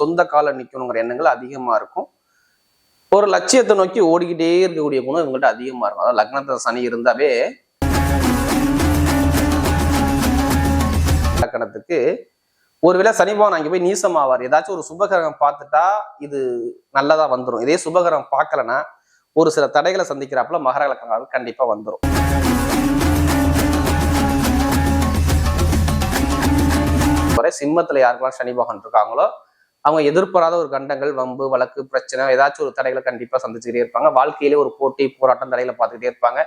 சொந்த கால நிற்கணுங்கிற எண்ணங்கள் அதிகமாக இருக்கும். ஒரு லட்சியத்தை நோக்கி ஓடிக்கிட்டே இருக்கக்கூடிய குணம் இவங்கள்ட்ட அதிகமாக இருக்கும். அதாவது லக்னத்தில் சனி இருந்தாவே லக்கணத்துக்கு ஒருவேளை சனி பகவான் அங்கே போய் நீசமாவார். ஏதாச்சும் ஒரு சுபகிரகம் பார்த்துட்டா இது நல்லதா வந்துடும் இதே சுபகிரகம் பார்க்கலன்னா ஒரு சில தடைகளை சந்திக்கிறாப்புல மகர லக்கணம் கண்டிப்பா வந்துடும் வரை சிம்மத்துல யாருக்கெல்லாம் சனி பகவான் இருக்காங்களோ அவங்க எதிர்பாராத ஒரு கண்டங்கள் வம்பு வழக்கு பிரச்சனை ஏதாச்சும் ஒரு தடைகளை கண்டிப்பா சந்திச்சுக்கிட்டே இருப்பாங்க. வாழ்க்கையிலே ஒரு போட்டி போராட்டம் தடைகளை பார்த்துக்கிட்டே இருப்பாங்க.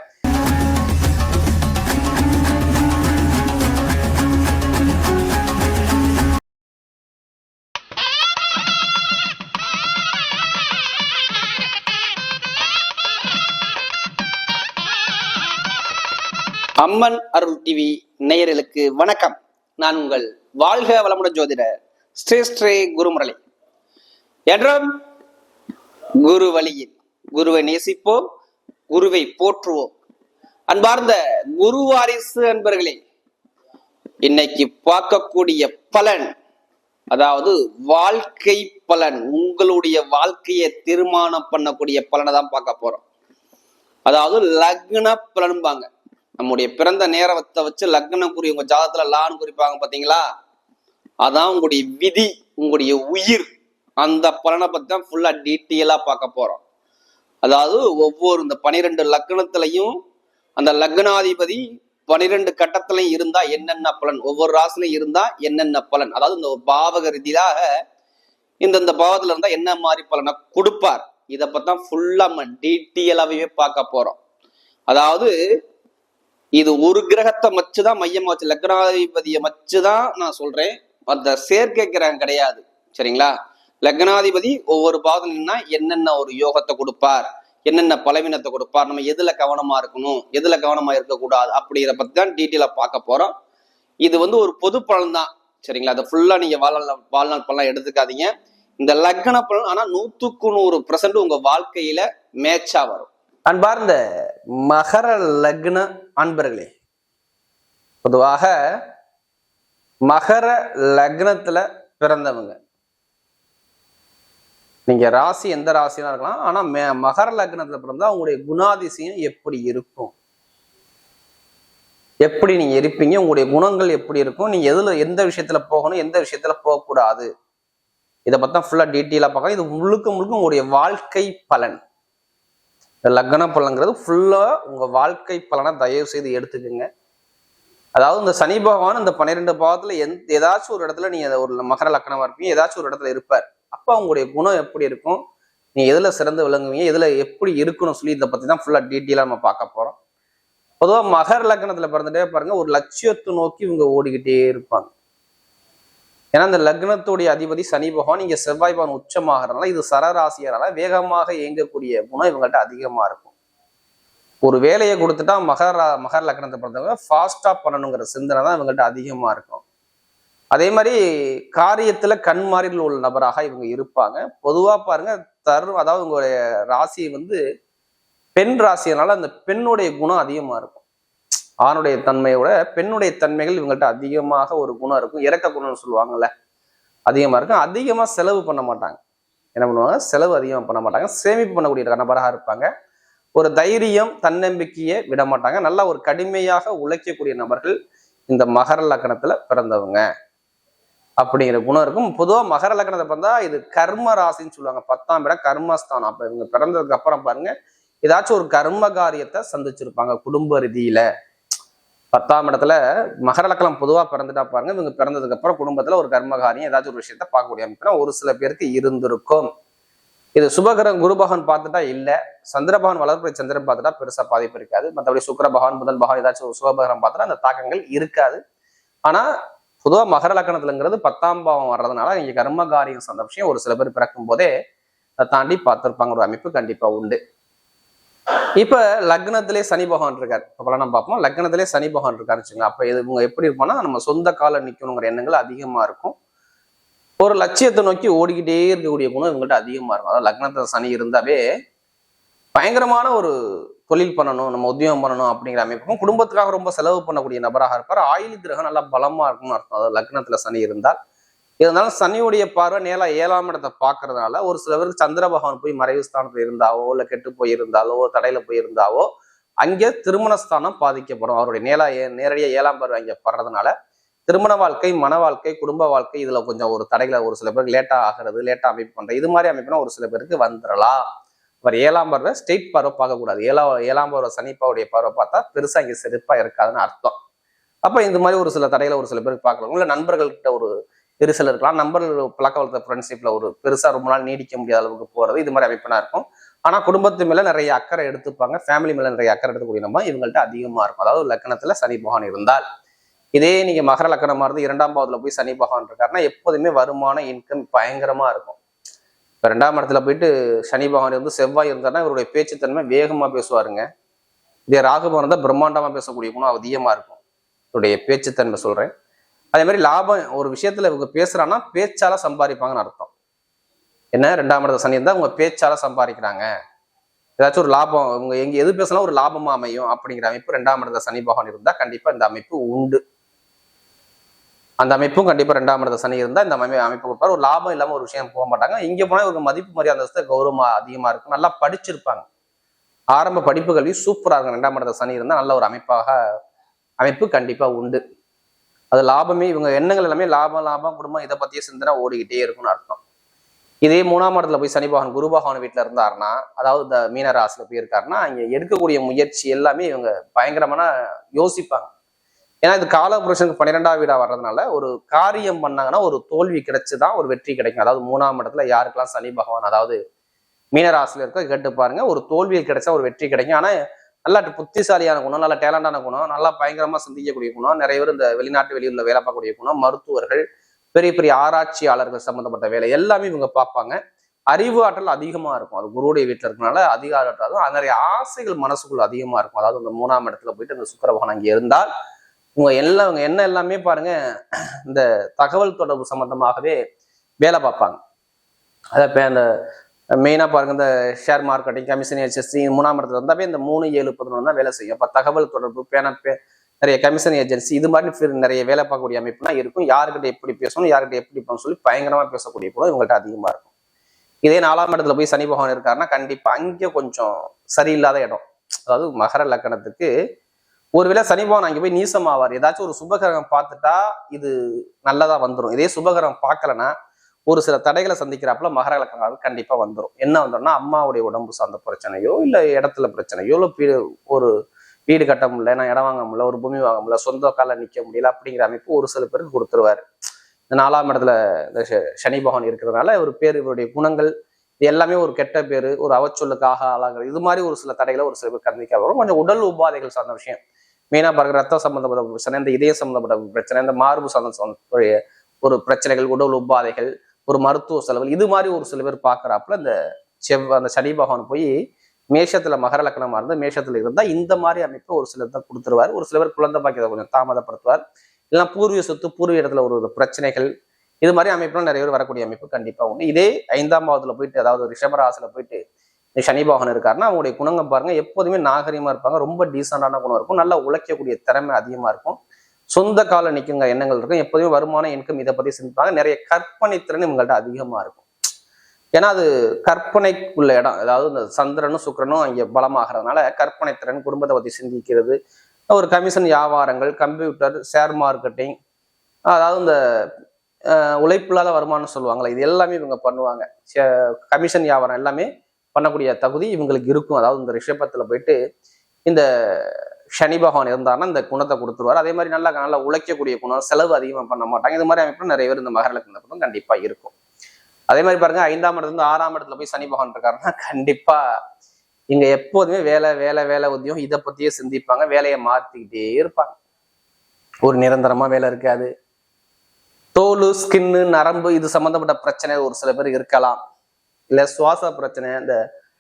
அம்மன் அருள் டிவி நேயர்களுக்கு வணக்கம். நான் உங்கள் வாழ்க வளமுடன் ஜோதிடர் ஸ்ரீ ஸ்ரீ குருமுரளி. என்றும் குரு வழியில் குருவை நேசிப்போம் குருவை போற்றுவோம். அன்பார்ந்த குரு வாரிசு அன்பர்களே இன்னைக்கு பார்க்கக்கூடிய பலன் அதாவது வாழ்க்கை பலன் உங்களுடைய வாழ்க்கையை தீர்மானம் பண்ணக்கூடிய பலனை தான் பார்க்க போறோம். அதாவது லக்ன பலன்பாங்க. நம்முடைய பிறந்த நேரத்தை வச்சு லக்னம் குறி உங்க ஜாதத்துல லான்னு குறிப்பாங்க பாத்தீங்களா? அதான் உங்களுடைய விதி உங்களுடைய உயிர். அந்த பலனை பத்தி தான் ஃபுல்லா டீட்டெயிலா பார்க்க போறோம். அதாவது ஒவ்வொரு இந்த பனிரெண்டு லக்னத்திலையும் அந்த லக்னாதிபதி பனிரெண்டு கட்டத்திலையும் இருந்தா என்னென்ன பலன்? ஒவ்வொரு ராசிலையும் இருந்தா என்னென்ன பலன்? அதாவது இந்த பாவக ரீதியாக இந்தந்த பாவத்துல இருந்தா என்ன மாதிரி பலனை கொடுப்பார்? இதை பத்தான் ஃபுல்லா நம்ம டீட்டெயிலாகவே பார்க்க போறோம். அதாவது இது ஒரு கிரகத்தை மச்சுதான் மையமா வச்சு லக்னாதிபதியை மச்சுதான் நான் சொல்றேன். அந்த சேர்க்கை கிரகம் கிடையாது. சரிங்களா? லக்னாதிபதி ஒவ்வொரு பாதம் நின்னா என்னென்ன ஒரு யோகத்தை கொடுப்பார்? என்னென்ன பலவீனத்தை கொடுப்பார்? நம்ம எதுல கவனமா இருக்கணும்? எதுல கவனமா இருக்கக்கூடாது? அப்படிங்கிற பத்தி தான் டீட்டெயிலா பார்க்க போறோம். இது வந்து ஒரு பொது பலன் தான். சரிங்களா? அதை ஃபுல்லா நீங்க வாழ்நாள் வாழ்நாள் பலன் எடுத்துக்காதீங்க. இந்த லக்ன பலன் ஆனா நூத்துக்கு நூறு பர்சன்ட் உங்க வாழ்க்கையில மேட்சா வரும். அன்பார்ந்த மகர லக்ன அன்பர்களே பொதுவாக மகர லக்னத்துல பிறந்தவங்க. நீங்க ராசி எந்த ராசினா இருக்கலாம் ஆனா மே- மகர லக்னத்துல பிறந்தா உங்களுடைய குணாதிசயம் எப்படி இருக்கும்? எப்படி நீங்க இருப்பீங்க உங்களுடைய குணங்கள் எப்படி இருக்கும் நீங்க எதுல எந்த விஷயத்துல போகணும் எந்த விஷயத்துல போகக்கூடாது? இதை பத்தி தான் ஃபுல்லா டீட்டெயிலா பார்க்கலாம். இது முழுக்க முழுக்க உங்களுடைய வாழ்க்கை பலன். இந்த லக்ன பலன்கிறது ஃபுல்லா உங்க வாழ்க்கை பலனை தயவு செய்து எடுத்துக்கோங்க. அதாவது இந்த சனி பகவான் இந்த பன்னிரெண்டு பாவத்துல எந்த ஏதாச்சும் ஒரு இடத்துல நீங்க ஒரு மகர லக்கணமா இருப்பீங்க ஏதாச்சும் ஒரு இடத்துல இருப்பார். அப்போ உங்களுடைய குணம் எப்படி இருக்கும்? நீ எதுல சிறந்து விளங்குவீங்க? எதுல எப்படி இருக்கணும் சொல்லி இதை பத்தி தான் ஃபுல்லா டீட்டெயிலா நம்ம பார்க்க போறோம். பொதுவாக மகர லக்னத்துல பிறந்துட்டே பாருங்க ஒரு லட்சியத்தை நோக்கி இவங்க ஓடிக்கிட்டே இருப்பாங்க. ஏன்னா அந்த லக்னத்துடைய அதிபதி சனி பகவான் இங்க செவ்வாய் பகவான் உச்சமாகறதுனால இது சரராசியனால வேகமாக இயங்கக்கூடிய குணம் இவங்கள்ட்ட அதிகமா இருக்கும். ஒரு வேலையை கொடுத்துட்டா மகர மகர லக்னத்தை பிறந்தவங்க ஃபாஸ்டாக பண்ணணுங்கிற சிந்தனை தான் இவங்கள்ட்ட அதிகமாக இருக்கும். அதே மாதிரி காரியத்தில் கண்மாறில் உள்ள நபராக இவங்க இருப்பாங்க. பொதுவாக பாருங்க தரு அதாவது உங்களுடைய ராசி வந்து பெண் ராசினால அந்த பெண்ணுடைய குணம் அதிகமாக இருக்கும். ஆணுடைய தன்மையோட பெண்ணுடைய தன்மைகள் இவங்கள்ட்ட அதிகமாக ஒரு குணம் இருக்கும். இறக்க குணம்னு சொல்லுவாங்கல்ல அதிகமாக இருக்கும். அதிகமாக செலவு பண்ண மாட்டாங்க. என்ன பண்ணுவாங்க? செலவு அதிகமாக பண்ண மாட்டாங்க. சேமிப்பு பண்ணக்கூடிய நபராக இருப்பாங்க. ஒரு தைரியம் தன்னம்பிக்கையை விட மாட்டாங்க நல்லா ஒரு கடுமையாக உழைக்கக்கூடிய நபர்கள் இந்த மகர லக்கணத்துல பிறந்தவங்க. அப்படிங்கிற குணம் இருக்கும். பொதுவாக மகர லக்னத்தை பிறந்தா இது கர்ம ராசின்னு சொல்லுவாங்க. பத்தாம் இடம் கர்மஸ்தானம். அப்ப இவங்க பிறந்ததுக்கு அப்புறம் பாருங்க ஏதாச்சும் ஒரு கர்ம காரியத்தை சந்திச்சிருப்பாங்க குடும்ப ரீதியில. பத்தாம் இடத்துல மகர லக்னம் பொதுவா பிறந்துட்டா பாருங்க இவங்க பிறந்ததுக்கு அப்புறம் குடும்பத்துல ஒரு கர்ம காரியம் ஏதாச்சும் ஒரு விஷயத்த பார்க்கக்கூடிய அமைப்புனா ஒரு சில பேருக்கு இருந்திருக்கும். இது சுபகிரகம் குரு பகவான் பார்த்துட்டா இல்லை. சந்திர பகவான் வளர்ப்புறை சந்திரன் பார்த்துட்டா பெருசாக பாதிப்பு இருக்காது. மற்றபடி சுக்கிர பகவான் புதன் பகவான் ஏதாச்சும் ஒரு சுபகரம் பார்த்துட்டா அந்த தாக்கங்கள் இருக்காது. ஆனால் பொதுவாக மகர லக்கணத்துலங்கிறது பத்தாம் பாவம் வர்றதுனால இங்கே கர்ம காரியம் விஷயம் ஒரு சில பேர் பிறக்கும் போதே அதை தாண்டி பார்த்துருப்பாங்க. ஒரு அமைப்பு கண்டிப்பாக உண்டு. இப்போ லக்னத்திலே சனி பகவான் இருக்காரு. இப்ப பலனம் பார்ப்போம்? லக்னத்திலே சனி பகவான் இருக்காருன்னு அப்போ இது இவங்க எப்படி இருப்போம்னா நம்ம சொந்த காலம் நிற்கணுங்கிற எண்ணங்கள் அதிகமாக இருக்கும். ஒரு லட்சியத்தை நோக்கி ஓடிக்கிட்டே இருக்கக்கூடிய குணம் இவங்கள்ட்ட அதிகமாக இருக்கும். அதாவது லக்னத்தில் சனி இருந்தாவே பயங்கரமான ஒரு தொழில் பண்ணணும் நம்ம உத்தியோகம் பண்ணணும் அப்படிங்கிற அமைப்புக்கும் குடும்பத்துக்காக ரொம்ப செலவு பண்ணக்கூடிய நபராக இருப்பார். ஆயுள் கிரகம் நல்லா பலமாக இருக்கும்னு அர்த்தம். அதாவது லக்னத்தில் சனி இருந்தால். இருந்தாலும் சனியுடைய பார்வை நேரா ஏழாம் இடத்தை பார்க்கறதுனால ஒரு சில பேருக்கு சந்திர பகவான் போய் மறைவு ஸ்தானத்தில் இருந்தாவோ இல்லை கெட்டு போயிருந்தாலோ தடையில போயிருந்தாவோ அங்கே திருமணஸ்தானம் பாதிக்கப்படும். அவருடைய நேரா ஏ- ஏழாம் பார்வை அங்கே படுறதுனால திருமண வாழ்க்கை மன வாழ்க்கை குடும்ப வாழ்க்கை இதுல கொஞ்சம் ஒரு தடைகளை ஒரு சில பேருக்கு லேட்டா ஆகிறது லேட்டா அமைப்பு பண்ற இது மாதிரி அமைப்புனா ஒரு சில பேருக்கு வந்துடலாம். அவர் ஏழாம் பார்வை ஸ்ட்ரெயிட் பார்வை பார்க்கக்கூடாது. ஏழா ஏழாம் பார்வை சனிப்பாவுடைய பார்வை பார்த்தா பெருசா இங்க செருப்பா இருக்காதுன்னு அர்த்தம். அப்ப இந்த மாதிரி ஒரு சில தடைகளை ஒரு சில பேருக்கு பார்க்கலாம். இல்ல நண்பர்கள்கிட்ட ஒரு பெருசில் இருக்கலாம். நண்பர்கள் பழக்க வளர்த்த ஃப்ரெண்ட்ஷிப்ல ஒரு பெருசா ரொம்ப நாள் நீடிக்க முடியாத அளவுக்கு போறது இது மாதிரி அமைப்புனா இருக்கும். ஆனா குடும்பத்து மேல நிறைய அக்கறை எடுத்துப்பாங்க. ஃபேமிலி மேல நிறைய அக்கறை எடுத்துக்கூடிய நம்ம இவங்கள்ட்ட அதிகமா இருக்கும். அதாவது லக்கணத்துல சனி பகவான் இருந்தால். இதே நீங்கள் மகர லக்கணமாக இருந்து இரண்டாம் பாவத்தில் போய் சனி பகவான் இருக்காருன்னா எப்போதுமே வருமான இன்கம் பயங்கரமாக இருக்கும். இப்போ ரெண்டாம் இடத்துல போயிட்டு சனி பகவான் வந்து செவ்வாய் இருந்தாருன்னா இவருடைய பேச்சுத்தன்மை வேகமாக பேசுவாருங்க. இதே ராகுபவன் இருந்தால் பிரம்மாண்டமாக பேசக்கூடிய குணம் அதிகமாக இருக்கும். இவருடைய பேச்சுத்தன்மை சொல்கிறேன் அதே மாதிரி லாபம் ஒரு விஷயத்துல இவங்க பேசுறான்னா பேச்சால சம்பாதிப்பாங்கன்னு அர்த்தம். என்ன? ரெண்டாம் இடத்துல சனி இருந்தால் அவங்க பேச்சால சம்பாதிக்கிறாங்க. ஏதாச்சும் ஒரு லாபம் இவங்க எங்க எது பேசினா ஒரு லாபமா அமையும் அப்படிங்கிற அமைப்பு ரெண்டாம் இடத்துல சனி பகவான் இருந்தால் கண்டிப்பா இந்த அமைப்பு உண்டு. அந்த அமைப்பும் கண்டிப்பாக ரெண்டாம் இடத்த சனி இருந்தால் இந்த அமைப்பு அமைப்பு கொடுப்பார். ஒரு லாபம் இல்லாமல் ஒரு விஷயம் போக மாட்டாங்க. இங்கே போனால் இவங்க மதிப்பு மரியாதை கௌரவமாக அதிகமாக இருக்கும் நல்லா படிச்சிருப்பாங்க. ஆரம்ப படிப்பு கல்வி சூப்பராக இருக்கும். ரெண்டாம் இடத்த சனி இருந்தால் நல்ல ஒரு அமைப்பாக அமைப்பு கண்டிப்பாக உண்டு. அது லாபமே இவங்க எண்ணங்கள் எல்லாமே லாபம் லாபம் குடும்பம் இதை பற்றியே சிந்தனை ஓடிக்கிட்டே இருக்கும்னு அர்த்தம். இதே மூணாம் இடத்துல போய் சனி பகவான் குரு பகவான் வீட்டில் இருந்தாருன்னா அதாவது இந்த மீன ராசியில போய் இருக்காருன்னா எடுக்கக்கூடிய முயற்சி எல்லாமே இவங்க பயங்கரமான யோசிப்பாங்க. ஏன்னா இது காலபுருஷனுக்கு பன்னிரெண்டாம் வீடா வர்றதுனால ஒரு காரியம் பண்ணாங்கன்னா ஒரு தோல்வி கிடைச்சுதான் ஒரு வெற்றி கிடைக்கும்? அதாவது மூணாம் இடத்துல யாருக்கெல்லாம் சனி பகவான் அதாவது மீனராசில இருக்க கேட்டு பாருங்க. ஒரு தோல்வியை கிடைச்சா ஒரு வெற்றி கிடைக்கும். ஆனா நல்லா புத்திசாலியான குணம் நல்ல டேலண்டான குணம் நல்லா பயங்கரமா சிந்திக்கக்கூடிய குணம் நிறைய பேர் இந்த வெளிநாட்டு வெளியூர்ல வேலை பார்க்கக்கூடிய குணம் மருத்துவர்கள் பெரிய பெரிய ஆராய்ச்சியாளர்கள் சம்பந்தப்பட்ட வேலை எல்லாமே இவங்க பார்ப்பாங்க. அறிவு ஆற்றல் அதிகமா இருக்கும். அது குருவுடைய வீட்டில் இருக்கனால அதிக ஆற்றல். அதுவும் நிறைய ஆசைகள் மனசுக்குள்ள அதிகமா இருக்கும். அதாவது இந்த மூணாம் இடத்துல போயிட்டு அந்த சுக்கிர அங்கே இருந்தால் இவங்க எல்லாம் அவங்க என்ன எல்லாமே பாருங்க இந்த தகவல் தொடர்பு சம்பந்தமாகவே வேலை பார்ப்பாங்க. அதை இப்போ மெயினாக பாருங்க இந்த ஷேர் மார்க்கெட்டிங் கமிஷன் ஏஜென்சி மூணாம் இடத்துல இருந்தாவே இந்த மூணு ஏழு பதினொன்று தான் வேலை செய்யும். அப்போ தகவல் தொடர்பு பேனா பே நிறைய கமிஷன் ஏஜென்சி இது மாதிரி நிறைய வேலை பார்க்கக்கூடிய அமைப்புலாம் இருக்கும். யாருக்கிட்ட எப்படி பேசணும் யார்கிட்ட எப்படி பேசணும் சொல்லி பயங்கரமாக பேசக்கூடிய கூட இவங்கள்ட்ட அதிகமாக இருக்கும். இதே நாலாம் இடத்துல போய் சனி பகவான் இருக்காருன்னா கண்டிப்பாக அங்கே கொஞ்சம் சரியில்லாத இடம். அதாவது மகர லக்கணத்துக்கு ஒருவேளை சனி பகவான் அங்கே போய் நீசம் ஆவார் ஏதாச்சும் ஒரு சுபகிரகம் பார்த்துட்டா இது நல்லதா வந்துடும் இதே சுபகிரகம் பார்க்கலன்னா ஒரு சில தடைகளை சந்திக்கிறாப்புல மகர லக்கணம் கண்டிப்பா வந்துடும் என்ன வந்துடும்னா அம்மாவுடைய உடம்பு சார்ந்த பிரச்சனையோ இல்லை இடத்துல பிரச்சனையோ இல்லை வீடு ஒரு வீடு கட்ட முடியல நான் இடம் வாங்க முடியல ஒரு பூமி வாங்க முடியல சொந்த கால நிற்க முடியல அப்படிங்கிற அமைப்பு ஒரு சில பேருக்கு கொடுத்துருவாரு. இந்த நாலாம் இடத்துல இந்த சனி பகவான் இருக்கிறதுனால ஒரு பேர் இவருடைய குணங்கள் இது எல்லாமே ஒரு கெட்ட பேர் ஒரு அவச்சொல்லுக்காக ஆளாகிறது இது மாதிரி ஒரு சில தடைகளை ஒரு சில பேர் கந்திக்க வரும். கொஞ்சம் உடல் உபாதைகள் சார்ந்த விஷயம். மெயினாக பாருங்க ரத்தம் சம்மந்தப்பட்ட பிரச்சனை இந்த இதய சம்மந்தப்பட்ட பிரச்சனை இந்த மார்பு சம்மந்த ஒரு பிரச்சனைகள் உடல் உபாதைகள் ஒரு மருத்துவ செலவுகள் இது மாதிரி ஒரு சில பேர் பார்க்குறாப்புல இந்த செவ் அந்த சனி பகவான் போய் மேஷத்துல மகர லக்கணமா இருந்தால் மேஷத்துல இருந்தால் இந்த மாதிரி அமைப்பு ஒரு சிலர் தான் கொடுத்துருவார். ஒரு சில பேர் குழந்தை பாக்கியத்தை கொஞ்சம் தாமதப்படுத்துவார். இல்லைன்னா பூர்வீக சொத்து பூர்வீக இடத்துல ஒரு ஒரு பிரச்சனைகள் இது மாதிரி அமைப்புலாம் நிறைய பேர் வரக்கூடிய அமைப்பு கண்டிப்பாக உண்டு. இதே ஐந்தாம் பாவத்துல போயிட்டு அதாவது ரிஷபராசில போயிட்டு சனி பகவான் இருக்காருன்னா அவங்களுடைய குணங்க பாருங்க எப்போதுமே நாகரிகமா இருப்பாங்க. ரொம்ப டீசெண்டான குணம் இருக்கும். நல்லா உழைக்கக்கூடிய திறமை அதிகமா இருக்கும். சொந்த கால நிற்குங்க எண்ணங்கள் இருக்கும். எப்போதுமே வருமான இன்கம் இதை பத்தி சிந்திப்பாங்க. நிறைய கற்பனை திறன் இவங்கள்ட்ட அதிகமா இருக்கும். ஏன்னா அது கற்பனைக்குள்ள இடம். அதாவது இந்த சந்திரனும் சுக்கிரனும் அங்கே பலமாகிறதுனால கற்பனை திறன் குடும்பத்தை பத்தி சிந்திக்கிறது ஒரு கமிஷன் வியாபாரங்கள் கம்ப்யூட்டர் ஷேர் மார்க்கெட்டிங் அதாவது இந்த அஹ், உழைப்பில்லாத வருமானம் சொல்லுவாங்கல்ல இது எல்லாமே இவங்க பண்ணுவாங்க. கமிஷன் வியாபாரம் எல்லாமே பண்ணக்கூடிய தகுதி இவங்களுக்கு இருக்கும். அதாவது இந்த ரிஷபத்தில் போயிட்டு இந்த சனி பகவான் இருந்தாருன்னா இந்த குணத்தை கொடுத்துருவாரு. அதே மாதிரி நல்லா நல்லா உழைக்கக்கூடிய குணம் செலவு அதிகமாக பண்ண மாட்டாங்க. இது மாதிரி அமைப்பு நிறைய பேர் இந்த மகர லக்னத்துக்கும் கண்டிப்பாக இருக்கும். அதே மாதிரி பாருங்க ஐந்தாம் இடத்துல இருந்து ஆறாம் இடத்துல போய் சனி பகவான் இருக்காருன்னா கண்டிப்பா இங்க எப்போதுமே வேலை வேலை வேலை உத்தியம் இதை பத்தியே சிந்திப்பாங்க. வேலையை மாத்திக்கிட்டே இருப்பாங்க. ஒரு நிரந்தரமா வேலை இருக்காது. தோல் ஸ்கின்னு நரம்பு இது சம்பந்தப்பட்ட பிரச்சனை ஒரு சில பேர் இருக்கலாம். இல்லை சுவாச பிரச்சனை இந்த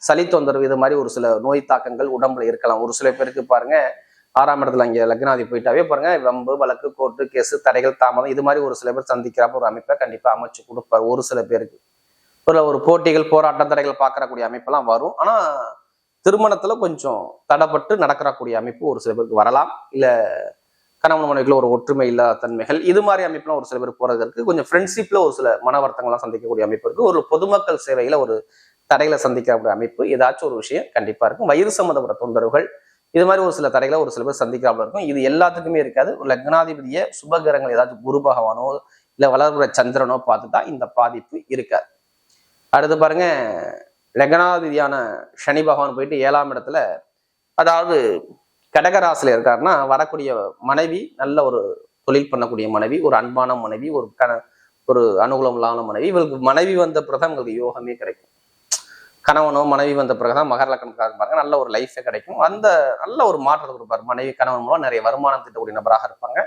சளி தொந்தரவு இது மாதிரி ஒரு சில நோய் தாக்கங்கள் உடம்புல இருக்கலாம். ஒரு சில பேருக்கு பாருங்க ஆறாம் இடத்துல அங்கே லக்னாதி போயிட்டாவே பாருங்க வம்பு வழக்கு கோர்ட்டு கேஸு தடைகள் தாமதம் இது மாதிரி ஒரு சில பேர் சந்திக்கிறப்ப ஒரு அமைப்பை கண்டிப்பாக அமைச்சு கொடுப்பார் ஒரு சில பேருக்கு. ஒரு ஒரு போட்டிகள் போராட்டம் தடைகள் பார்க்கறக்கூடிய அமைப்பெல்லாம் வரும். ஆனால் திருமணத்தில் கொஞ்சம் தடைப்பட்டு நடக்கிறக்கூடிய அமைப்பு ஒரு சில பேருக்கு வரலாம். இல்லை கணவன் மனைவிக்குள்ள ஒரு ஒற்றுமை இல்லாத தன்மைகள். இது மாதிரி அமைப்புலாம் ஒரு சில பேர் போறதற்கு கொஞ்சம் ஃப்ரெண்ட்ஷிப்ல ஒரு சில மன வருத்தங்கள்லாம் சந்திக்கக்கூடிய அமைப்பு இருக்கு. ஒரு பொதுமக்கள் சேவையில ஒரு தடைகளை சந்திக்கக்கூடிய அமைப்பு. ஏதாச்சும் ஒரு விஷயம் கண்டிப்பா இருக்கும். வயிறு சம்மந்தப்பட்ட தொந்தரவுகள் இது மாதிரி ஒரு சில தடைகளை ஒரு சில பேர் சந்திக்கிறாப்புல இருக்கும். இது எல்லாத்துக்குமே இருக்காது. ஒரு லக்னாதிபதிய சுபகிரகங்கள் ஏதாச்சும் குரு பகவானோ இல்லை வளர்கிற சந்திரனோ தான் இந்த பாதிப்பு இருக்காது. அடுத்து பாருங்க. லக்னாதிபதியான சனி பகவான் போயிட்டு ஏழாம் இடத்துல அதாவது கடகராசில இருக்காருன்னா வரக்கூடிய மனைவி நல்ல ஒரு தொழில் பண்ணக்கூடிய மனைவி ஒரு அன்பான மனைவி ஒரு கண ஒரு அனுகூலம் இல்லாத மனைவி. இவங்களுக்கு மனைவி வந்த பிறகு உங்களுக்கு யோகமே கிடைக்கும். கணவனோ மனைவி வந்த பிறகுதான் மகர லக்கணக்காரங்க பாருங்க. நல்ல ஒரு லைஃபே கிடைக்கும். அந்த நல்ல ஒரு மாற்றத்தை கொடுப்பார். மனைவி கணவன் மூலம் நிறைய வருமானம் திட்டக்கூடிய நபராக இருப்பாங்க.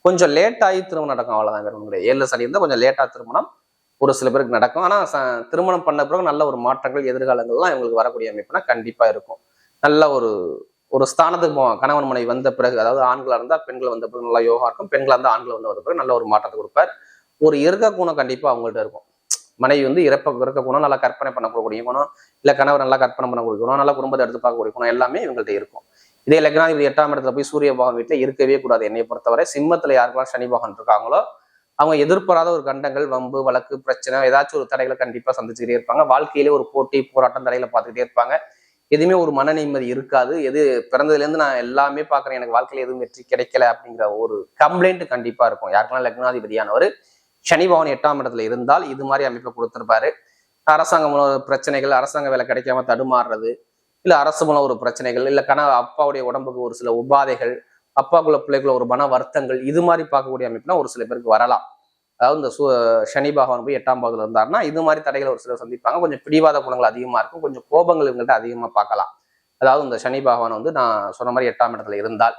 கொஞ்சம் லேட்டாகி திருமணம் நடக்கும் அவ்வளோதான் வேற ஒன்றும் ஏழு சனி இருந்தால் கொஞ்சம் லேட்டா திருமணம் ஒரு சில பேருக்கு நடக்கும். ஆனா ச- திருமணம் பண்ண பிறகு நல்ல ஒரு மாற்றங்கள் எதிர்காலங்கள்லாம் இவங்களுக்கு வரக்கூடிய அமைப்புனா கண்டிப்பாக இருக்கும். நல்ல ஒரு ஒரு ஸ்தானத்துக்கு கணவன் மனை வந்த பிறகு அதாவது ஆண்களா இருந்தா பெண்கள் வந்த பிறகு நல்லா யோகா இருக்கும். பெண்களாக இருந்தால் ஆண்கள் வந்து வந்த பிறகு நல்ல ஒரு மாற்றத்தை கொடுப்பார். ஒரு இறக்க குணம் கண்டிப்பா அவங்கள்ட்ட இருக்கும். மனைவி வந்து இறப்ப இறக்க குணம் நல்லா கற்பனை பண்ணக்கூடிய குணம் இல்ல கணவர் நல்லா கற்பனை பண்ணக்கூடிய குணம் நல்லா குடும்பத்தை எடுத்து பார்க்கக்கூடிய குணம் எல்லாமே இவங்கள்ட்ட இருக்கும். இதே லக்னாதிபதி எட்டாம் இடத்துல போய் சூரிய பகவான் வீட்டில் இருக்கவே கூடாது. என்னை பொறுத்தவரை சிம்மத்துல யாருக்கெல்லாம் சனி பகவான் இருக்காங்களோ அவங்க எதிர்பாராத ஒரு கண்டங்கள் வம்பு வழக்கு பிரச்சனை ஏதாச்சும் ஒரு தடைகளை கண்டிப்பா சந்திச்சுக்கிட்டே இருப்பாங்க. வாழ்க்கையிலே ஒரு போட்டி போராட்டம் தடைகளை பார்த்துக்கிட்டே இருப்பாங்க. எதுவுமே ஒரு மன நிம்மதி இருக்காது. எது பிறந்ததுலேருந்து நான் எல்லாமே பார்க்குறேன். எனக்கு வாழ்க்கையில் எதுவும் வெற்றி கிடைக்கல அப்படிங்கிற ஒரு கம்ப்ளைண்ட் கண்டிப்பாக இருக்கும். யாருக்கெல்லாம் லக்னாதிபதியானவர் சனி பவன் எட்டாம் இடத்துல இருந்தால் இது மாதிரி அமைப்பை கொடுத்துருப்பாரு. அரசாங்க மூலம் ஒரு பிரச்சனைகள் அரசாங்க வேலை கிடைக்காம தடுமாறுறது இல்லை அரசு மூலம் ஒரு பிரச்சனைகள் இல்லை கண அப்பாவுடைய உடம்புக்கு ஒரு சில உபாதைகள் அப்பாக்குள்ள பிள்ளைக்குள்ள ஒரு மன வருத்தங்கள் இது மாதிரி பார்க்கக்கூடிய அமைப்புனா ஒரு சில பேருக்கு வரலாம். அதாவது இந்த சு சனி பகவான் போய் எட்டாம் பாகத்தில் இருந்தாருன்னா இது மாதிரி தடைகளை ஒரு சிலர் சந்திப்பாங்க. கொஞ்சம் பிடிவாத குணங்கள் அதிகமாக இருக்கும். கொஞ்சம் கோபங்கள் இவங்கள்ட்ட அதிகமாக பார்க்கலாம். அதாவது இந்த சனி பகவான் வந்து நான் சொன்ன மாதிரி எட்டாம் இடத்துல இருந்தால்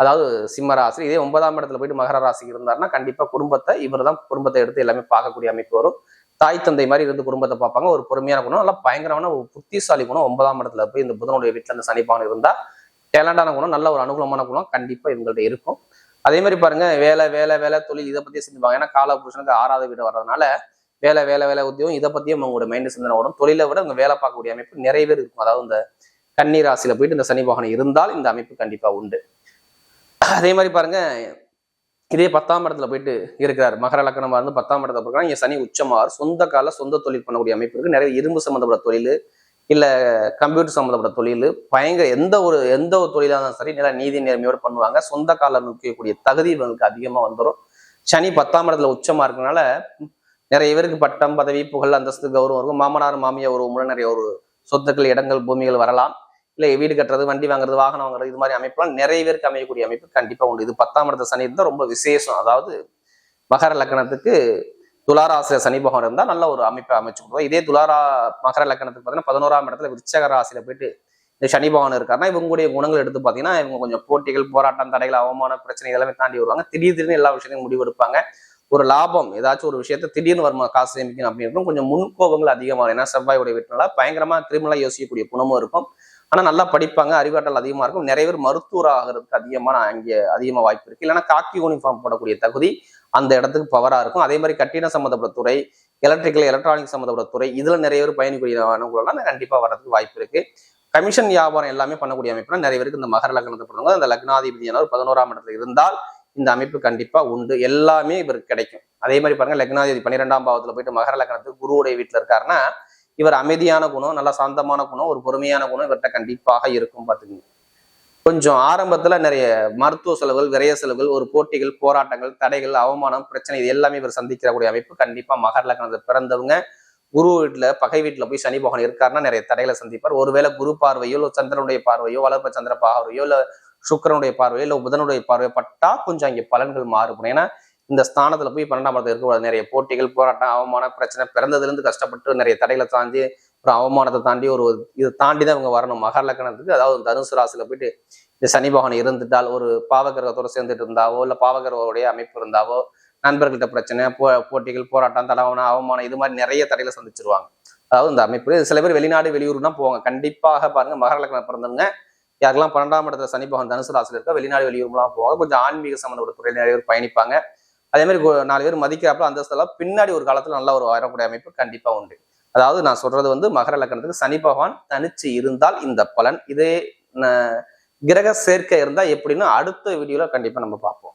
அதாவது சிம்ம ராசி இதே ஒன்பதாம் இடத்துல போயிட்டு மகர ராசி இருந்தாருன்னா கண்டிப்பாக குடும்பத்தை இவர் தான் குடும்பத்தை எடுத்து எல்லாமே பார்க்கக்கூடிய அமைப்பு வரும். தாய் தந்தை மாதிரி இருந்து குடும்பத்தை பார்ப்பாங்க. ஒரு பொறுமையான குணம் நல்லா பயங்கரமான ஒரு புத்திசாலி குணம் ஒன்பதாம் இடத்துல போய் இந்த புதனுடைய வீட்டில் அந்த சனி பகவான் இருந்தால் டேலண்டான குணம் நல்ல ஒரு அனுகூலமான குணம் கண்டிப்பாக இவங்கள்ட்ட இருக்கும். அதே மாதிரி பாருங்க வேலை வேலை வேலை தொழில் இதை பத்தியே சிந்திப்பாங்க. ஏன்னா கால புருஷனுக்கு ஆறாவது வீடு வர்றதுனால வேலை வேலை வேலை உத்தியோகம் இதை பத்தியும் அவங்களோட மைண்ட் சிந்தனை வரும் தொழிலை விட அவங்க வேலை பார்க்கக்கூடிய அமைப்பு நிறைய பேர் இருக்கும். அதாவது இந்த கன்னி ராசியில போயிட்டு இந்த சனி பகவான் இருந்தால் இந்த அமைப்பு கண்டிப்பா உண்டு. அதே மாதிரி பாருங்க இதே பத்தாம் இடத்துல போயிட்டு இருக்கிறார். மகர லக்கணமா இருந்து பத்தாம் இடத்துல போயிருக்காங்க இங்க சனி உச்சமார் சொந்த கால சொந்த தொழில் பண்ணக்கூடிய அமைப்பு இருக்கு. நிறைய இரும்பு சம்பந்தப்பட்ட தொழில் இல்லை கம்ப்யூட்டர் சம்பந்தப்பட்ட தொழில் பயங்கர எந்த ஒரு எந்த ஒரு தொழிலாக இருந்தாலும் சரி நல்லா நீதி நேர்மையோடு பண்ணுவாங்க. சொந்த கால நோக்கக்கூடிய தகுதி இவங்களுக்கு அதிகமாக வந்துடும் சனி பத்தாம் இடத்துல உச்சமாக இருக்கனால நிறைய பேருக்கு பட்டம் பதவி புகழ் அந்தஸ்து கௌரவம் இருக்கும். மாமனார் மாமியார் ஒரு முறை நிறைய ஒரு சொத்துக்கள் இடங்கள் பூமிகள் வரலாம். இல்லை வீடு கட்டுறது வண்டி வாங்குறது வாகனம் வாங்குறது இது மாதிரி அமைப்புலாம் நிறைய பேருக்கு அமையக்கூடிய அமைப்பு கண்டிப்பாக உண்டு. இது பத்தாம் இடத்த சனி இருந்தால் ரொம்ப விசேஷம். அதாவது மகர லக்கணத்துக்கு துளாராசிரியர் சனி பகவான் இருந்தால் நல்ல ஒரு அமைப்பை அமைச்சு கொடுப்போம் இதே துளாரா மகர லக்கணத்துக்கு பார்த்தீங்கன்னா பதினோராம் இடத்துல விருச்சக ராசியில போயிட்டு இந்த சனி பகவான் இருக்காருன்னா இவங்களுடைய குணங்கள் எடுத்து பார்த்தீங்கன்னா இவங்க கொஞ்சம் போட்டிகள் போராட்டம் தடைகள் அவமான பிரச்சனை எல்லாமே தாண்டி வருவாங்க. திடீர் திடீர்னு எல்லா விஷயத்தையும் முடிவெடுப்பாங்க ஒரு லாபம் ஏதாச்சும் ஒரு விஷயத்த திடீர்னு வருமா காசு சேமிக்கணும் அப்படின்னு இருக்கும் கொஞ்சம் முன்கோபங்கள் அதிகமாக ஏன்னா செவ்வாயுடைய வீட்டுனால பயங்கரமா கிரிமினலா யோசிக்கக்கூடிய குணமும் இருக்கும். ஆனா நல்லா படிப்பாங்க அறிவாற்றல் அதிகமா இருக்கும். நிறைய பேர் மருத்துவர் ஆகிறதுக்கு அதிகமான அங்கே அதிகமா வாய்ப்பு இருக்கு. இல்லைன்னா காக்கி யூனிஃபார்ம் போடக்கூடிய தகுதி அந்த இடத்துக்கு பவராக இருக்கும். அதே மாதிரி கட்டிட சம்மந்தப்பட்ட துறை எலக்ட்ரிக்கல் எலக்ட்ரானிக் சம்மந்தப்பட்ட துறை இதில் நிறைய பேர் பயணிக்கூடிய கண்டிப்பாக வர்றதுக்கு வாய்ப்பு இருக்குது கமிஷன் வியாபாரம் எல்லாமே பண்ணக்கூடிய அமைப்புனா நிறைய பேருக்கு இந்த மகர லக்னத்தை பண்ணுவாங்க அந்த லக்னாதிபதியானவர் பதினோராம் இடத்துல இருந்தால் இந்த அமைப்பு கண்டிப்பா உண்டு. எல்லாமே இவருக்கு கிடைக்கும். அதே மாதிரி பாருங்க லக்னாதிபதி பன்னிரெண்டாம் பாவத்துல போயிட்டு மகர லக்னத்துக்கு குருவுடைய வீட்டுல இருக்காருன்னா இவர் அமைதியான குணம் நல்லா சாந்தமான குணம் ஒரு பொறுமையான குணம் இவர்கிட்ட கண்டிப்பாக இருக்கும் பார்த்துக்கோங்க. கொஞ்சம் ஆரம்பத்தில் நிறைய மருத்துவ செலவுகள் விரைய செலவுகள் ஒரு போட்டிகள் போராட்டங்கள் தடைகள் அவமானம் பிரச்சனை இது எல்லாமே இவர் சந்திக்கிறக்கூடிய அமைப்பு. கண்டிப்பாக மகர லக்னத்தில் பிறந்தவங்க குரு வீட்டில் பகை வீட்டில் போய் சனி பகவான் இருக்காருன்னா நிறைய தடைகளை சந்திப்பார். ஒருவேளை குரு பார்வையோ இல்லை சந்திரனுடைய பார்வையோ வளர்ப்ப சந்திர பார்வையோ இல்லை சுக்கரனுடைய பார்வையோ இல்லை புதனுடைய பார்வையோ பட்டா கொஞ்சம் அங்கே பலன்கள் மாறுபடும். ஏன்னா இந்த ஸ்தானத்தில் போய் பன்னெண்டாம் இடத்துல இருக்கக்கூடாது நிறைய போட்டிகள் போராட்டம் அவமான பிரச்சனை பிறந்ததுலேருந்து கஷ்டப்பட்டு நிறைய தடைகளை தாண்டி ஒரு அவமானத்தை தாண்டி ஒரு இதை தாண்டி தான் இவங்க வரணும். மகர் லக்கணத்துக்கு அதாவது தனுசு ராசியில் போயிட்டு இந்த சனி பகவான் இருந்துட்டால் ஒரு பாவகிரகத்தோட சேர்ந்துட்டு இருந்தாவோ இல்லை பாவகிரகோடைய அமைப்பு இருந்தாவோ நண்பர்கள்ட்ட பிரச்சனை போ போட்டிகள் போராட்டம் தடவனம் அவமானம் இது மாதிரி நிறைய தடையில சந்திச்சிருவாங்க. அதாவது இந்த அமைப்பு சில பேர் வெளிநாடு வெளியூர் தான் போவாங்க. கண்டிப்பாக பாருங்க மகர லக்னம் பிறந்தவங்க யாருக்கெல்லாம் பன்னெண்டாம் இடத்துல சனி பகவான் தனுசு ராசியில் இருக்கா வெளிநாடு வெளியூர்லாம் போவாங்க. கொஞ்சம் ஆன்மீக சம்மந்தப்பட்ட துறையில் நிறைய பேர் பயணிப்பாங்க. அதே மாதிரி நாலு பேர் மதிக்கிறாப்புல அந்த பின்னாடி ஒரு காலத்தில் நல்ல ஒரு வரக்கூடிய அமைப்பு கண்டிப்பாக உண்டு. அதாவது நான் சொல்றது வந்து மகர லக்கணத்துக்கு சனி பகவான் தனிச்சு இருந்தால் இந்த பலன். இதே கிரக சேர்க்கை இருந்தால் எப்படின்னு அடுத்த வீடியோவில் கண்டிப்பாக நம்ம பார்ப்போம்.